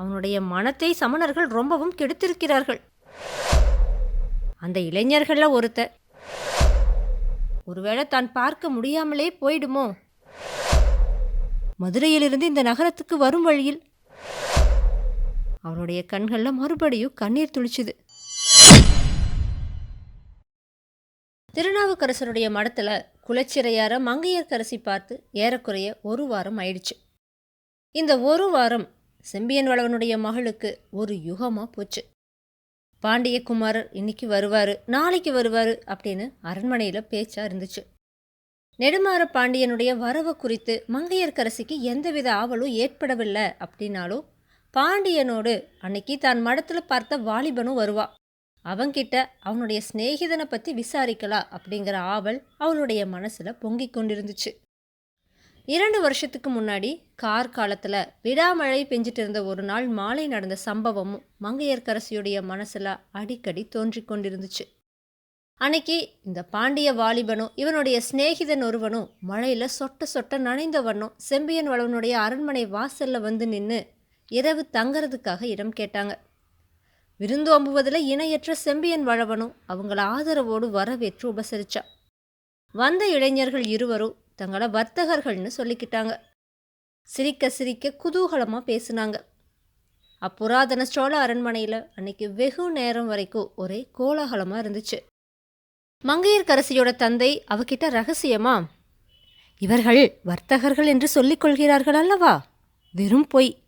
அவனுடைய மனத்தை சமணர்கள் ரொம்பவும் கெடுத்திருக்கிறார்கள். அந்த இளைஞர்களில் ஒருத்த ஒருவேளை தான் பார்க்க முடியாமலே போயிடுமோ? மதுரையிலிருந்து இந்த நகரத்துக்கு வரும் வழியில். அவனுடைய கண்களில் மறுபடியும் கண்ணீர் துளிச்சுது. திருநாவுக்கரசருடைய மடத்தில் குலச்சிறையார மங்கையர்க்கரசி பார்த்து ஏறக்குறைய ஒரு வாரம் ஆயிடுச்சு. இந்த ஒரு வாரம் செம்பியன் வளவனுடைய மகளுக்கு ஒரு யுகமாக போச்சு. பாண்டியகுமாரர் இன்னைக்கு வருவார் நாளைக்கு வருவார் அப்படின்னு அரண்மனையில் பேச்சா இருந்துச்சு. நெடுமாற பாண்டியனுடைய வரவு குறித்து மங்கையர்க்கரசிக்கு எந்தவித ஆவலும் ஏற்படவில்லை அப்படின்னாலும் பாண்டியனோடு அன்னைக்கு தான் மடத்தில் பார்த்த வாலிபனும் வருவா. அவங்கிட்ட அவனுடைய சிநேகிதனை பற்றி விசாரிக்கலாம் அப்படிங்கிற ஆவல் அவளுடைய மனசில் பொங்கிக் கொண்டிருந்துச்சு. இரண்டு வருஷத்துக்கு முன்னாடி கார் காலத்தில் விடாமழை பெஞ்சிட்டு இருந்த ஒரு நாள் மாலை நடந்த சம்பவமும் மங்கையர்க்கரசியுடைய மனசில் அடிக்கடி தோன்றி கொண்டிருந்துச்சு. அன்னைக்கு இந்த பாண்டிய வாலிபனும் இவனுடைய சிநேகிதன் ஒருவனும் மழையில் சொட்ட சொட்ட நனைந்த வண்ணம் செம்பியன் வளவனுடைய அரண்மனை வாசலில் வந்து நின்று இரவு தங்கறதுக்காக இடம் கேட்டாங்க. விருந்து அம்புவதில் இணையற்ற செம்பியன் வளவனும் அவங்கள ஆதரவோடு வரவேற்று உபசரிச்சா. வந்த இளைஞர்கள் இருவரும் தங்களை வர்த்தகர்கள்னு சொல்லிக்கிட்டாங்க. சிரிக்க சிரிக்க குதூகலமாக பேசினாங்க. அப்புராதன சோழ அரண்மனையில் அன்னைக்கு வெகு நேரம் வரைக்கும் ஒரே கோலாகலமாக இருந்துச்சு. மங்கையர்க்கரசியோட தந்தை அவகிட்ட ரகசியமா இவர்கள் வர்த்தகர்கள் என்று சொல்லிக் கொள்கிறார்கள் அல்லவா? வெறும் பொய்.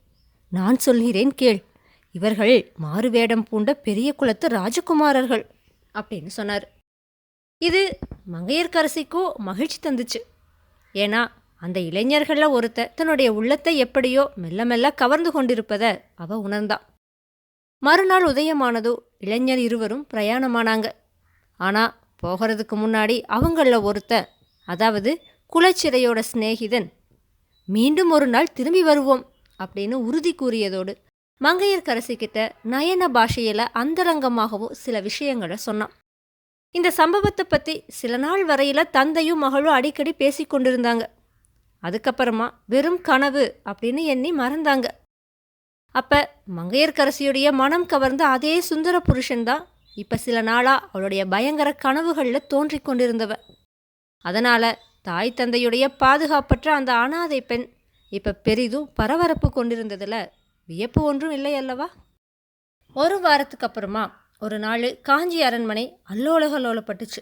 நான் சொல்கிறேன் கேள். இவர்கள் மாறுவேடம் பூண்ட பெரிய குலத்து ராஜகுமாரர்கள். அப்படின்னு சொன்னார். இது மங்கையர்க்கரசிக்கோ மகிழ்ச்சி தந்துச்சு. ஏன்னா அந்த இளைஞர்களில் ஒருத்த தன்னுடைய உள்ளத்தை எப்படியோ மெல்ல மெல்ல கவர்ந்து கொண்டிருப்பதை அவ உணர்ந்தான் மறுநாள் உதயமானதோ இளைஞர் இருவரும் பிரயாணமானாங்க. ஆனால் போகிறதுக்கு முன்னாடி அவங்களில் ஒருத்தன் அதாவது குலச்சிறையோட சிநேகிதன் மீண்டும் ஒரு நாள் திரும்பி வருவோம் அப்படின்னு உறுதி கூறியதோடு மங்கையர்கரசி கிட்ட நயன பாஷையில் அந்தரங்கமாகவும் சில விஷயங்களை சொன்னான். இந்த சம்பவத்தை பற்றி சில நாள் வரையில் தந்தையும் மகளும் அடிக்கடி பேசி கொண்டிருந்தாங்க. அதுக்கப்புறமா வெறும் கனவு அப்படின்னு எண்ணி மறந்தாங்க. அப்போ மங்கையர்கரசியுடைய மனம் கவர்ந்த அதே சுந்தர புருஷன்தான் இப்போ சில நாளாக அவளுடைய பயங்கர கனவுகளில் தோன்றி கொண்டிருந்தவ. அதனால் தாய் தந்தையுடைய பாதுகாப்பற்ற அந்த அனாதை பெண் இப்போ பெரிதும் பரபரப்பு கொண்டிருந்ததில் வியப்பு ஒன்றும் இல்லை அல்லவா? ஒரு வாரத்துக்கு அப்புறமா ஒரு நாள் காஞ்சி அரண்மனை அல்லோலகலோலப்பட்டுச்சு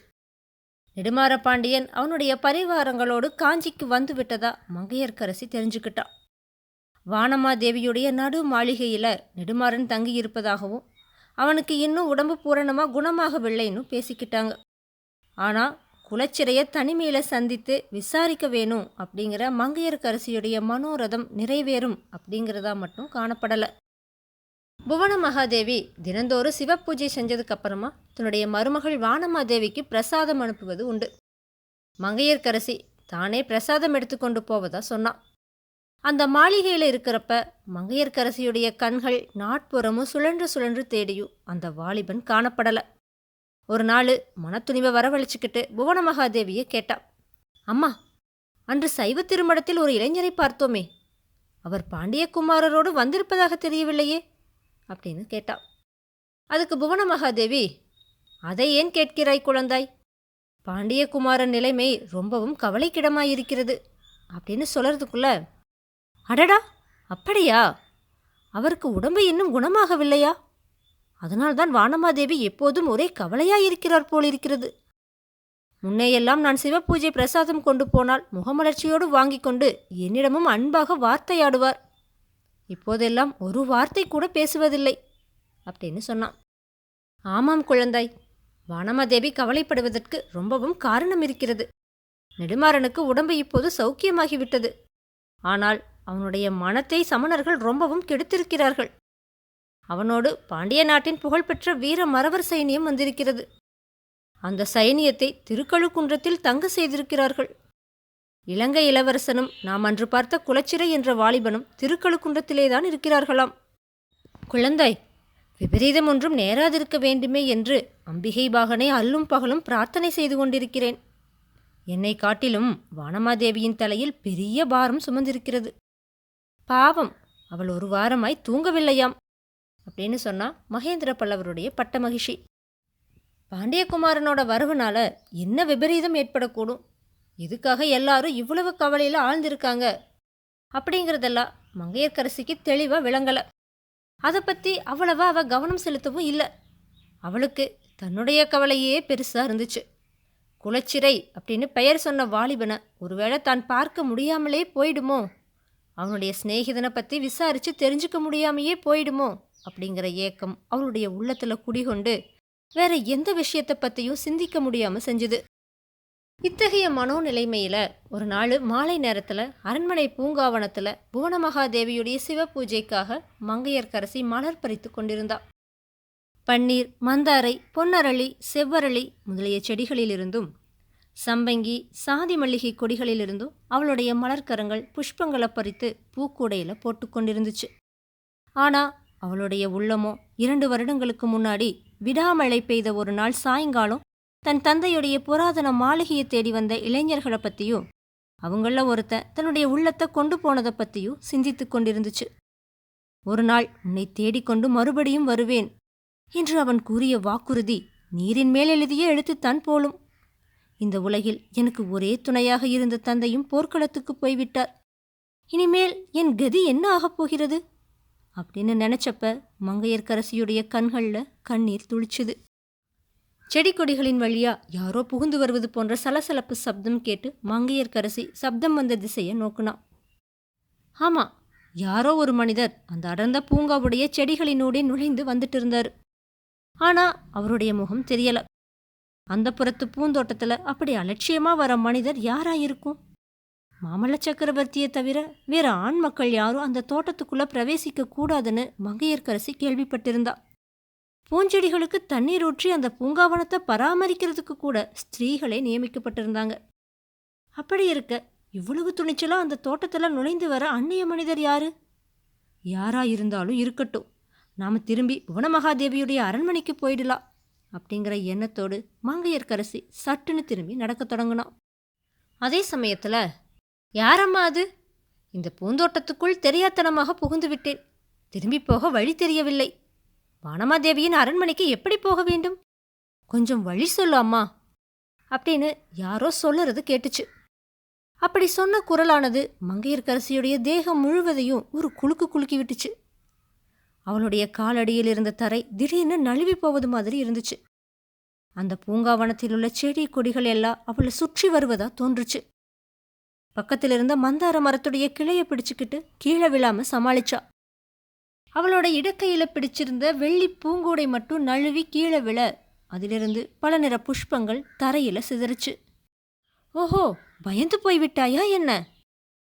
நெடுமாறப்பாண்டியன் அவனுடைய பரிவாரங்களோடு காஞ்சிக்கு வந்து விட்டதா மங்கையர்க்கரசி தெரிஞ்சுக்கிட்டான் வானமாதேவியுடைய நடு மாளிகையில் நெடுமாறன் தங்கியிருப்பதாகவும் அவனுக்கு இன்னும் உடம்பு பூரணமாக குணமாகவில்லைன்னு பேசிக்கிட்டாங்க. ஆனால் குலச்சிறையை தனிமையில் சந்தித்து விசாரிக்க வேணும் அப்படிங்கிற மங்கையர்க்கரசியுடைய மனோரதம் நிறைவேறும் அப்படிங்கிறதா மட்டும் காணப்படலை. புவன மகாதேவி தினந்தோறும் சிவபூஜை செஞ்சதுக்கு அப்புறமா தன்னுடைய மருமகள் வானமாதேவிக்கு பிரசாதம் அனுப்புவது உண்டு. மங்கையர்க்கரசி தானே பிரசாதம் எடுத்துக்கொண்டு போவதா சொன்னான் அந்த மாளிகையில் இருக்கிறப்ப மங்கையர்க்கரசியுடைய கண்கள் நாட்புறமும் சுழன்று சுழன்று தேடியும் அந்த வாலிபன் காணப்படலை. ஒரு நாள் மனத்துணிவை வரவழைச்சிக்கிட்டு புவன மகாதேவியை கேட்டான் அம்மா அன்று சைவ திருமடத்தில் ஒரு இளைஞரை பார்த்தோமே. அவர் பாண்டியகுமாரரோடு வந்திருப்பதாக தெரியவில்லையே. அப்படின்னு கேட்டாள் அதுக்கு புவன மகாதேவி அதை ஏன் கேட்கிறாய் குழந்தாய்? பாண்டியகுமாரன் நிலைமை ரொம்பவும் கவலைக்கிடமாயிருக்கிறது அப்படின்னு சொல்கிறதுக்குள்ள அடடா! அப்படியா? அவருக்கு உடம்பு இன்னும் குணமாகவில்லையா? அதனால்தான் வானமாதேவி எப்போதும் ஒரே கவலையாக இருக்கிறார் போல் போலிருக்கிறது முன்னையெல்லாம் நான் சிவபூஜை பிரசாதம் கொண்டு போனால் முகமலர்ச்சியோடு வாங்கி கொண்டு என்னிடமும் அன்பாக வார்த்தையாடுவார். இப்போதெல்லாம் ஒரு வார்த்தை கூட பேசுவதில்லை அப்படின்னு சொன்னான். ஆமாம் குழந்தாய் வானமாதேவி கவலைப்படுவதற்கு ரொம்பவும் காரணம் இருக்கிறது. நெடுமாறனுக்கு உடம்பு இப்போது சௌக்கியமாகிவிட்டது. ஆனால் அவனுடைய மனத்தை சமணர்கள் ரொம்பவும் கெடுத்திருக்கிறார்கள். அவனோடு பாண்டிய நாட்டின் புகழ்பெற்ற வீர மறவர் சைனியம் வந்திருக்கிறது. அந்த சைனியத்தை திருக்கழுக்குன்றத்தில் தங்க செய்திருக்கிறார்கள். இலங்கை இளவரசனும் நாம் அன்று பார்த்த குலச்சிறை என்ற வாலிபனும் திருக்கழுக்குன்றத்திலேதான் இருக்கிறார்களாம். குழந்தாய் விபரீதம் ஒன்றும் நேராதிருக்க வேண்டுமே என்று அம்பிகை பாகனை அல்லும் பகலும் பிரார்த்தனை செய்து கொண்டிருக்கிறேன். என்னை காட்டிலும் வானமாதேவியின் தலையில் பெரிய பாரம் சுமந்திருக்கிறது. பாவம் அவள் ஒரு வாரமாய் தூங்கவில்லையாம் அப்படின்னு சொன்னா மகேந்திர பல்லவருடைய பட்ட மகிழ்ச்சி பாண்டியகுமாரனோட வரவுனால என்ன விபரீதம் ஏற்படக்கூடும்? எதுக்காக எல்லாரும் இவ்வளவு கவலையில் ஆழ்ந்திருக்காங்க. அப்படிங்கிறதெல்லாம் மங்கையர்க்கரசிக்கு தெளிவாக விளங்கலை. அதை பற்றி அவ்வளவா அவள் கவனம் செலுத்தவும் இல்லை. அவளுக்கு தன்னுடைய கவலையே பெருசாக இருந்துச்சு. குலச்சிறை அப்படின்னு பெயர் சொன்ன வாலிபனை ஒருவேளை தான் பார்க்க முடியாமலே போயிடுமோ? அவனுடைய சிநேகிதனை பற்றி விசாரித்து தெரிஞ்சுக்க முடியாமையே போயிடுமோ? அப்படிங்கிற ஏக்கம் அவளுடைய உள்ளத்தில் குடிகொண்டு வேற எந்த விஷயத்தை பற்றியும் சிந்திக்க முடியாமல் செஞ்சுது. இத்தகைய மனோநிலைமையில் ஒரு நாள் மாலை நேரத்தில் அரண்மனை பூங்காவனத்தில் புவனமகாதேவியுடைய சிவ பூஜைக்காக மங்கையர்க்கரசி மலர் பறித்து கொண்டிருந்தா. பன்னீர் மந்தாரை பொன்னரளி செவ்வரளி முதலிய செடிகளிலிருந்தும் சம்பங்கி சாதி மல்லிகை கொடிகளிலிருந்தும் அவளுடைய மலர்க்கரங்கள் புஷ்பங்களை பறித்து பூக்கூடையில் போட்டு கொண்டிருந்துச்சு. அவளுடைய உள்ளமோ இரண்டு வருடங்களுக்கு முன்னாடி விடாமழை பெய்த ஒரு நாள் சாயங்காலம் தன் தந்தையுடைய புராதன மாளிகையை தேடி வந்த இளைஞர்களை பற்றியும் அவங்கள ஒருத்தன் தன்னுடைய உள்ளத்தை கொண்டு போனதை பற்றியும் சிந்தித்து கொண்டிருந்துச்சு. ஒரு நாள் உன்னை தேடிக்கொண்டு மறுபடியும் வருவேன் என்று அவன் கூறிய வாக்குறுதி நீரின் மேல் எழுதிய எழுத்துத்தான் போலும். இந்த உலகில் எனக்கு ஒரே துணையாக இருந்த தந்தையும் போர்க்களத்துக்கு போய்விட்டார். இனிமேல் என் கதி என்ன ஆகப் போகிறது? அப்படின்னு நினைச்சப்ப மங்கையர்க்கரசியுடைய கண்களில் கண்ணீர் துளிச்சுது. செடி கொடிகளின் வழியா யாரோ புகுந்து வருவது போன்ற சலசலப்பு சப்தம் கேட்டு மங்கையர்க்கரசி சப்தம் வந்த திசையை நோக்குனா ஆமாம் யாரோ ஒரு மனிதர் அந்த அடர்ந்த பூங்காவுடைய செடிகளினூடே நுழைந்து வந்துட்டு இருந்தார் ஆனால் அவருடைய முகம் தெரியல. அந்த புறத்து பூந்தோட்டத்தில் அப்படி அலட்சியமாக வர மனிதர் யாராக இருக்கும் மாமல்ல சக்கரவர்த்தியை தவிர வேறு ஆண் மக்கள் யாரும் அந்த தோட்டத்துக்குள்ளே பிரவேசிக்க கூடாதுன்னு மங்கையர்க்கரசி கேள்விப்பட்டிருந்தா. பூஞ்செடிகளுக்கு தண்ணீர் ஊற்றி அந்த பூங்காவனத்தை பராமரிக்கிறதுக்கு கூட ஸ்திரீகளே நியமிக்கப்பட்டிருந்தாங்க. அப்படி இருக்க இவ்வளவு துணிச்சலும் அந்த தோட்டத்தில் நுழைந்து வர அந்நிய மனிதர் யாரு? யாரா இருந்தாலும் இருக்கட்டும். நாம் திரும்பி புவனமகாதேவியுடைய அரண்மனைக்கு போயிடலாம் அப்படிங்கிற எண்ணத்தோடு மங்கையர்க்கரசி சட்டுன்னு திரும்பி நடக்கத் தொடங்கினான். அதே சமயத்தில் யாரம்மா அது? இந்த பூந்தோட்டத்துக்குள் தெரியாத்தனமாக புகுந்து விட்டேன். திரும்பி போக வழி தெரியவில்லை. வானமாதேவியின் அரண்மனைக்கு எப்படி போக வேண்டும்? கொஞ்சம் வழி சொல்லு அம்மா. அப்படின்னு யாரோ சொல்லுறது கேட்டுச்சு. அப்படி சொன்ன குரலானது மங்கையர்கரசியுடைய தேகம் முழுவதையும் ஒரு குலுக்கு குலுக்கி விட்டுச்சு. அவளுடைய காலடியில் இருந்த தரை திடீர்னு நழுவி போவது மாதிரி இருந்துச்சு. அந்த பூங்காவனத்தில் உள்ள செடி கொடிகள் எல்லாம் அவளை சுற்றி வருவதா தோன்றுச்சு. பக்கத்தில் இருந்த மந்தார மரத்துடைய கிளையை பிடிச்சுக்கிட்டு கீழே விழாம சமாளிச்சா. அவளோட இடக்கையில் பிடிச்சிருந்த வெள்ளி பூங்கூடை மட்டும் நழுவி கீழே விழ. அதிலிருந்து பல நிற புஷ்பங்கள் தரையில் சிதறுச்சு. ஓஹோ பயந்து போய்விட்டாயா என்ன?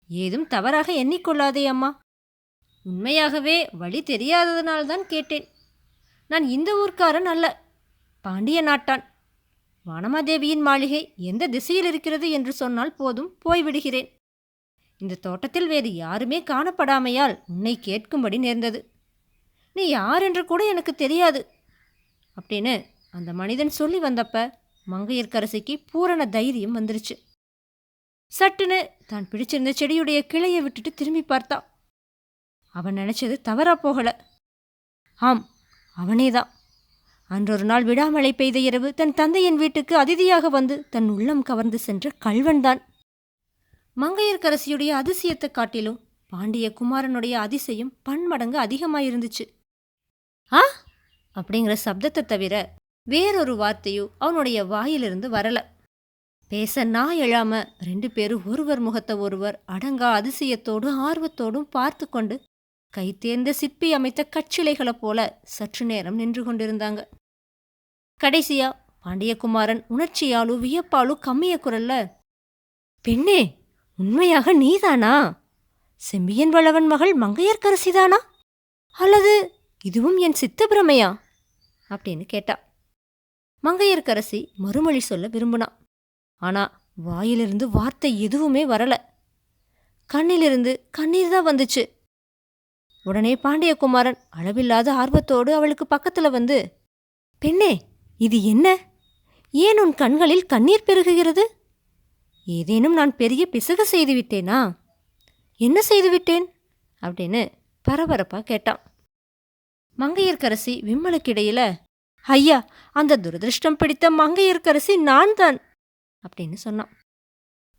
ஏதும் தவறாக எண்ணிக்கொள்ளாதே அம்மா. உண்மையாகவே வழி தெரியாததனால்தான் கேட்டேன். நான் இந்த ஊர்க்காரன் அல்ல. பாண்டிய நாட்டான். வானமாதேவியின் மாளிகை எந்த திசையில் இருக்கிறது என்று சொன்னால் போதும் போய்விடுகிறேன் இந்த தோட்டத்தில் வேறு யாருமே காணப்படாமையால் உன்னை கேட்கும்படி நேர்ந்தது. நீ யார் என்று கூட எனக்கு தெரியாது. அப்படின்னு அந்த மனிதன் சொல்லி வந்தப்ப மங்கையர்க்கரசிக்கு பூரண தைரியம் வந்துருச்சு. சட்டுன்னு தான் பிடிச்சிருந்த செடியுடைய கிளையை விட்டுட்டு திரும்பி பார்த்தா அவன் நினச்சது தவறா போகல. ஆம் அவனேதான். அன்றொரு நாள் விடாமழை பெய்த இரவு தன் தந்தையின் வீட்டுக்கு அதிதியாக வந்து தன் உள்ளம் கவர்ந்து சென்ற கல்வன்தான் மங்கையர்க்கரசியுடைய அதிசயத்தை காட்டிலும் பாண்டிய குமாரனுடைய அதிசயம் பன்மடங்கு அதிகமாயிருந்துச்சு. ஆ? அப்படிங்கிற சப்தத்தை தவிர வேறொரு வார்த்தையும் அவனுடைய வாயிலிருந்து வரல. பேச நான் எழாம ரெண்டு பேரும் ஒருவர் முகத்தை ஒருவர் அடங்கா அதிசயத்தோடும் ஆர்வத்தோடும் பார்த்து கொண்டு கைத்தேர்ந்த சிற்பி அமைத்த கச்சிலைகளைப் போல சற்று நேரம் நின்று கொண்டிருந்தாங்க. கடைசியா பாண்டியகுமாரன் உணர்ச்சியாலும் வியப்பாலும் கம்மிய குரல்ல பெண்ணே உண்மையாக நீதானா? செம்பியன் வளவன் மகள் மங்கையர்க்கரசிதானா? அல்லது இதுவும் என் சித்த பிரமையா அப்படின்னு கேட்டா. மங்கையர்க்கரசி மறுமொழி சொல்ல விரும்பினான். ஆனா வாயிலிருந்து வார்த்தை எதுவுமே வரல. கண்ணிலிருந்து கண்ணீர் தான் வந்துச்சு. உடனே பாண்டியகுமாரன் அளவில்லாத ஆர்வத்தோடு அவளுக்கு பக்கத்துல வந்து பெண்ணே இது என்ன? ஏன் உன் கண்களில் கண்ணீர் பெருகுகிறது? ஏதேனும் நான் பெரிய பிசகு செய்து விட்டேனா என்ன செய்துவிட்டேன்? அப்படின்னு பரபரப்பாக கேட்டான். மங்கையர்க்கரசி விம்மலுக்கிடையில ஐயா அந்த துரதிருஷ்டம் பிடித்த மங்கையர்க்கரசி நான் தான் அப்படின்னு சொன்னான்.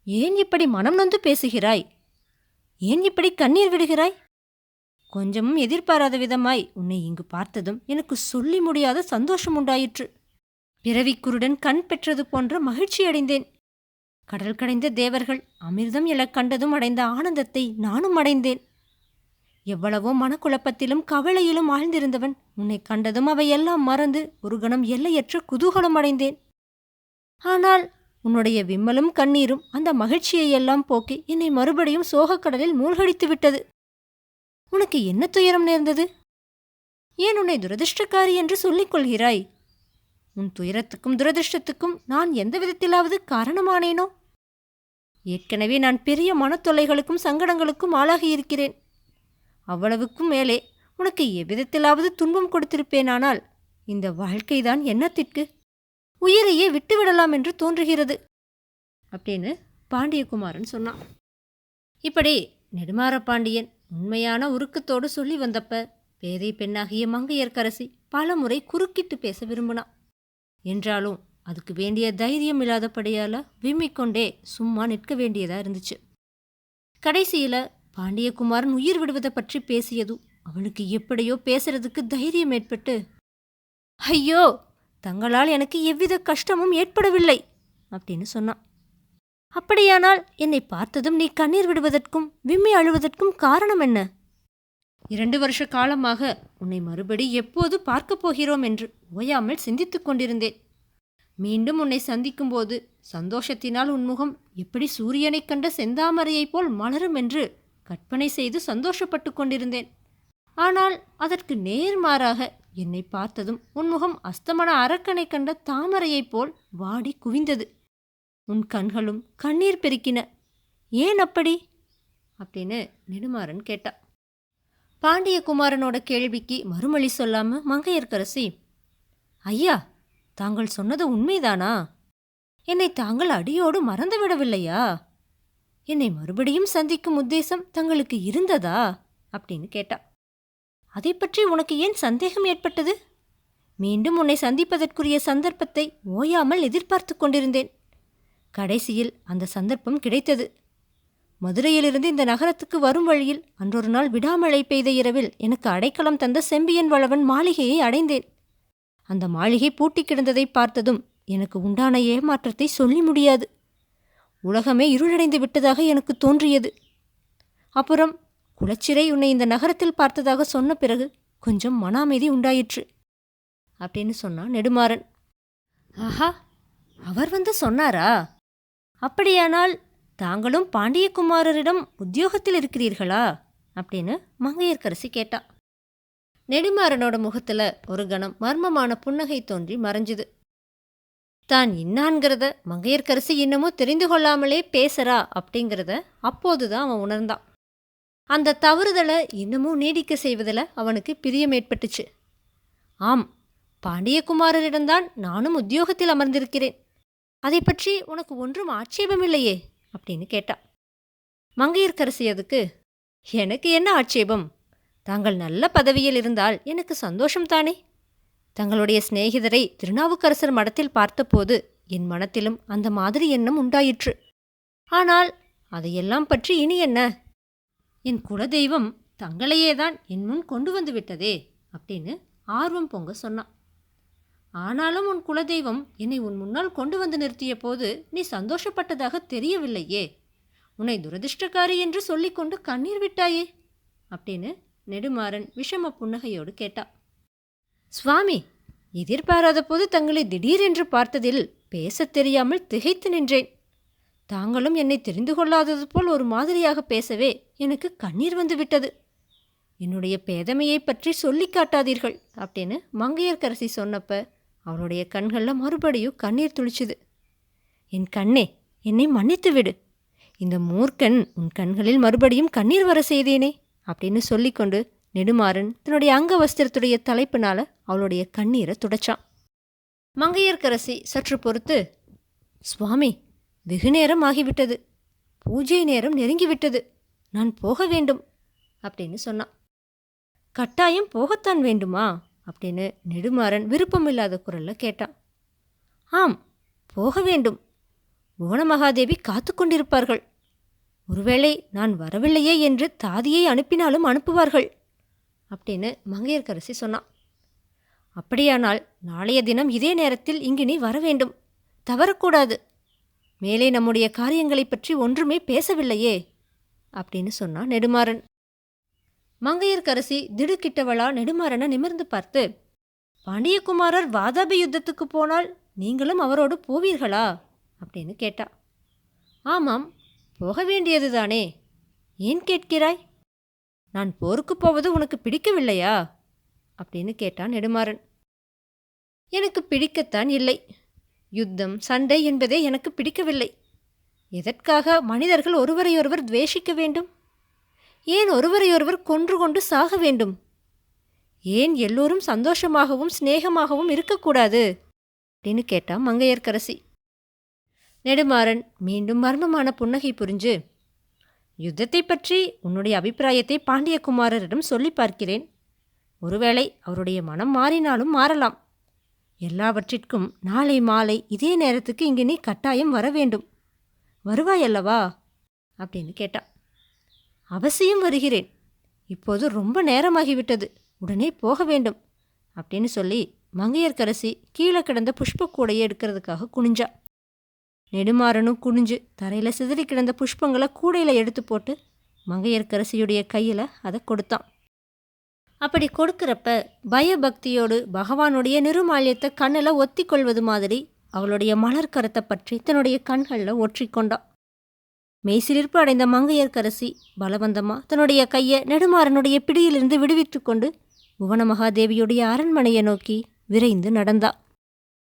ஏன் இப்படி மனம் நொந்து பேசுகிறாய்? ஏன் இப்படி கண்ணீர் விடுகிறாய்? கொஞ்சமும் எதிர்பாராத விதமாய் உன்னை இங்கு பார்த்ததும் எனக்கு சொல்லி முடியாத சந்தோஷம் உண்டாயிற்று. பிறவிக்குருடன் கண் பெற்றது போன்ற மகிழ்ச்சி அடைந்தேன். கடல் கடைந்த தேவர்கள் அமிர்தம் எழக் கண்டதும் அடைந்த ஆனந்தத்தை நானும் அடைந்தேன். எவ்வளவோ மனக்குழப்பத்திலும் கவலையிலும் ஆழ்ந்திருந்தவன். உன்னை கண்டதும் அவையெல்லாம் மறந்து ஒரு கணம் எல்லையற்ற குதூகலம் அடைந்தேன். ஆனால் உன்னுடைய விம்மலும் கண்ணீரும் அந்த மகிழ்ச்சியையெல்லாம் போக்கி என்னை மறுபடியும் சோகக்கடலில் மூழ்கடித்து விட்டது. உனக்கு என்ன துயரம் நேர்ந்தது? ஏன் உன்னை துரதிருஷ்டக்காரி என்று சொல்லிக் கொள்கிறாய்? உன் துயரத்துக்கும் துரதிருஷ்டத்துக்கும் நான் எந்த விதத்திலாவது காரணமானேனோ? ஏற்கனவே நான் பெரிய மனத்தொல்லைகளுக்கும் சங்கடங்களுக்கும் ஆளாகியிருக்கிறேன். அவ்வளவுக்கும் மேலே உனக்கு எவ்விதத்திலாவது துன்பம் கொடுத்திருப்பேனானால் இந்த வாழ்க்கைதான் என்னத்திற்கு? உயிரையே விட்டுவிடலாம் என்று தோன்றுகிறது. அப்படின்னு பாண்டியகுமாரன் சொன்னான். இப்படி நெடுமாற பாண்டியன் உண்மையான உருக்கத்தோடு சொல்லி வந்தப்ப பேதை பெண்ணாகிய மங்கையர்க்கரசி பல முறை குறுக்கிட்டு பேச விரும்பினான். என்றாலும் அதுக்கு வேண்டிய தைரியம் இல்லாதபடியால் விம்மிக்கொண்டே சும்மா நிற்க வேண்டியதா இருந்துச்சு. கடைசியில் பாண்டியகுமாரன் உயிர் விடுவதை பற்றி பேசியது. அவனுக்கு எப்படியோ பேசுறதுக்கு தைரியம் ஏற்பட்டு ஐயோ தங்களால் எனக்கு எவ்வித கஷ்டமும் ஏற்படவில்லை அப்படின்னு சொன்னான். அப்படியானால் என்னை பார்த்ததும் நீ கண்ணீர் விடுவதற்கும் விம்மி அழுவதற்கும் காரணம் என்ன? இரண்டு வருஷ காலமாக உன்னை மறுபடி எப்போது பார்க்கப் போகிறோம் என்று ஓயாமல் சிந்தித்துக் கொண்டிருந்தேன். மீண்டும் உன்னை சந்திக்கும்போது சந்தோஷத்தினால் உன் முகம் எப்படி சூரியனைக் கண்ட செந்தாமரையைப் போல் மலரும் என்று கற்பனை செய்து சந்தோஷப்பட்டு கொண்டிருந்தேன். ஆனால் அதற்கு நேர்மாறாக என்னை பார்த்ததும் உன் முகம் அஸ்தமன அரக்கனை கண்ட தாமரையைப் போல் வாடி குவிந்தது. உன் கண்களும் கண்ணீர் பெருக்கின. ஏன் அப்படி? அப்படின்னு நெடுமாறன் கேட்டா. பாண்டியகுமாரனோட கேள்விக்கு மறுமொழி சொல்லாம மங்கையர்க்கரசி ஐயா தாங்கள் சொன்னது உண்மைதானா? என்னை தாங்கள் அடியோடு மறந்துவிடவில்லையா? என்னை மறுபடியும் சந்திக்கும் உத்தேசம் தங்களுக்கு இருந்ததா? அப்படின்னு கேட்டா. அதை பற்றி உனக்கு ஏன் சந்தேகம் ஏற்பட்டது? மீண்டும் உன்னை சந்திப்பதற்குரிய சந்தர்ப்பத்தை ஓயாமல் எதிர்பார்த்து கொண்டிருந்தேன். கடைசியில் அந்த சந்தர்ப்பம் கிடைத்தது. மதுரையிலிருந்து இந்த நகரத்துக்கு வரும் வழியில் அன்றொரு நாள் விடாமழை பெய்த இரவில் எனக்கு அடைக்கலம் தந்த செம்பியன் வளவன் மாளிகையை அடைந்தேன். அந்த மாளிகை பூட்டி கிடந்ததை பார்த்ததும் எனக்கு உண்டான ஏமாற்றத்தை சொல்லி முடியாது. உலகமே இருளடைந்து விட்டதாக எனக்கு தோன்றியது. அப்புறம் குலச்சிறை உன்னை இந்த நகரத்தில் பார்த்ததாக சொன்ன பிறகு கொஞ்சம் மன அமைதி உண்டாயிற்று. அப்படின்னு சொன்னான் நெடுமாறன். ஆஹா அவர் வந்து சொன்னாரா? அப்படியானால் தாங்களும் பாண்டியகுமாரரிடம் உத்தியோகத்தில் இருக்கிறீர்களா? அப்படின்னு மங்கையர்க்கரசி கேட்டா. நெடுமாறனோட முகத்தில் ஒரு கணம் மர்மமான புன்னகை தோன்றி மறைஞ்சுது. தான் இன்னான்கிறத மங்கையர்க்கரசி இன்னமும் தெரிந்து கொள்ளாமலே பேசுறா அப்படிங்கிறத அப்போது தான் அவன் உணர்ந்தான். அந்த தவறுதலை இன்னமும் நீடிக்க செய்வதில் அவனுக்கு பிரியம் ஏற்பட்டுச்சு. ஆம் பாண்டியகுமாரரிடம்தான் நானும் உத்தியோகத்தில் அமர்ந்திருக்கிறேன். அதை பற்றி உனக்கு ஒன்றும் ஆட்சேபமில்லையே அப்படின்னு கேட்டா மங்கையர்க்கரசி அதுக்கு எனக்கு என்ன ஆட்சேபம்? தாங்கள் நல்ல பதவியில் இருந்தால் எனக்கு சந்தோஷம் தானே? தங்களுடைய சிநேகிதரை திருநாவுக்கரசர் மடத்தில் பார்த்தபோது என் மனத்திலும் அந்த மாதிரி எண்ணம் உண்டாயிற்று. ஆனால் அதையெல்லாம் பற்றி இனி என்ன? என் குலதெய்வம் தங்களையேதான் என் முன் கொண்டு வந்து விட்டதே அப்படின்னு ஆர்வம் பொங்க சொன்னான். ஆனாலும் உன் குலதெய்வம் என்னை உன் முன்னால் கொண்டு வந்து நிறுத்திய போது நீ சந்தோஷப்பட்டதாக தெரியவில்லையே. உன்னை துரதிர்ஷ்டக்காரி என்று சொல்லிக்கொண்டு கண்ணீர் விட்டாயே அப்படின்னு நெடுமாறன் விஷம புன்னகையோடு கேட்டா சுவாமி எதிர்பாராத போது தங்களை திடீரென்று பார்த்ததில் பேசத் தெரியாமல் திகைத்து நின்றேன். தாங்களும் என்னை தெரிந்து கொள்ளாதது போல் ஒரு மாதிரியாக பேசவே எனக்கு கண்ணீர் வந்து விட்டது என்னுடைய பேதமையை பற்றி சொல்லி காட்டாதீர்கள் அப்படின்னு மங்கையர்க்கரசி சொன்னப்ப அவருடைய கண்களில் மறுபடியும் கண்ணீர் துளிச்சுது. என் கண்ணே என்னை மன்னித்து விடு. இந்த மூர்க்கன் உன் கண்களில் மறுபடியும் கண்ணீர் வர செய்தேனே அப்படின்னு சொல்லிக்கொண்டு நெடுமாறன் தன்னுடைய அங்க வஸ்திரத்துடைய தலைப்பினால அவளுடைய கண்ணீரை துடைச்சான். மங்கையர்க்கரசி சற்று பொறுத்து சுவாமி வெகு நேரம் ஆகிவிட்டது. பூஜை நேரம் நெருங்கிவிட்டது. நான் போக வேண்டும் அப்படின்னு சொன்னான். கட்டாயம் போகத்தான் வேண்டுமா? அப்படின்னு நெடுமாறன் விருப்பமில்லாத குரல்ல கேட்டான். ஆம் போக வேண்டும். புவனமகாதேவி காத்து கொண்டிருப்பார்கள். ஒருவேளை நான் வரவில்லையே என்று தாதியை அனுப்பினாலும் அனுப்புவார்கள். அப்படின்னு மங்கையர்க்கரசி சொன்னான். அப்படியானால் நாளைய தினம் இதே நேரத்தில் இங்கு நீ வர வேண்டும். தவறக்கூடாது. மேலே நம்முடைய காரியங்களைப் பற்றி ஒன்றுமே பேசவில்லையே அப்படின்னு சொன்னான் நெடுமாறன். மங்கையர்க்கரசி திடுக்கிட்டவளா நெடுமாறனை நிமிர்ந்து பார்த்து பாண்டியகுமாரர் வாதாபி யுத்தத்துக்கு போனால் நீங்களும் அவரோடு போவீர்களா? அப்படின்னு கேட்டா ஆமாம் போக வேண்டியதுதானே. ஏன் கேட்கிறாய்? நான் போருக்கு போவது உனக்கு பிடிக்கவில்லையா? அப்படின்னு கேட்டான் நெடுமாறன். எனக்கு பிடிக்கத்தான் இல்லை. யுத்தம் சண்டை என்பதே எனக்கு பிடிக்கவில்லை. எதற்காக மனிதர்கள் ஒருவரையொருவர் துவேஷிக்க வேண்டும்? ஏன் ஒருவரையொருவர் கொன்று கொண்டு சாக வேண்டும்? ஏன் எல்லோரும் சந்தோஷமாகவும் சிநேகமாகவும் இருக்கக்கூடாது? அப்படின்னு கேட்டான் மங்கையர்க்கரசி. நெடுமாறன் மீண்டும் மர்மமான புன்னகை புரிஞ்சு யுத்தத்தை பற்றி உன்னுடைய அபிப்பிராயத்தை பாண்டியகுமாரரிடம் சொல்லி பார்க்கிறேன். ஒருவேளை அவருடைய மனம் மாறினாலும் மாறலாம். எல்லாவற்றிற்கும் நாளை மாலை இதே நேரத்துக்கு இங்கே நீ கட்டாயம் வர வேண்டும். வருவாயல்லவா? அப்படின்னு கேட்டான். அவசியம் வருகிறேன். இப்போது ரொம்ப நேரமாகிவிட்டது. உடனே போக வேண்டும் அப்படின்னு சொல்லி மங்கையர்க்கரசி கீழே கிடந்த புஷ்பக்கூடையை எடுக்கிறதுக்காக குனிஞ்சா. நெடுமாறனும் குனிஞ்சு தரையில் சிதறி கிடந்த புஷ்பங்களை கூடையில் எடுத்து போட்டு மங்கையர்க்கரசியுடைய கையில் அதை கொடுத்தான். அப்படி கொடுக்குறப்ப பயபக்தியோடு பகவானுடைய நிருமாலியத்தை கண்ணில் ஒத்தி கொள்வது மாதிரி அவளுடைய மலர் கரத்தை பற்றி தன்னுடைய கண்களில் ஒற்றிக்கொண்டான் மெய்சிலிருப்பு அடைந்த மங்கையர்க்கரசி பலவந்தமாக தன்னுடைய கையை நெடுமாறனுடைய பிடியிலிருந்து விடுவித்து கொண்டு புவனமகாதேவியுடைய அரண்மனையை நோக்கி விரைந்து நடந்தாள்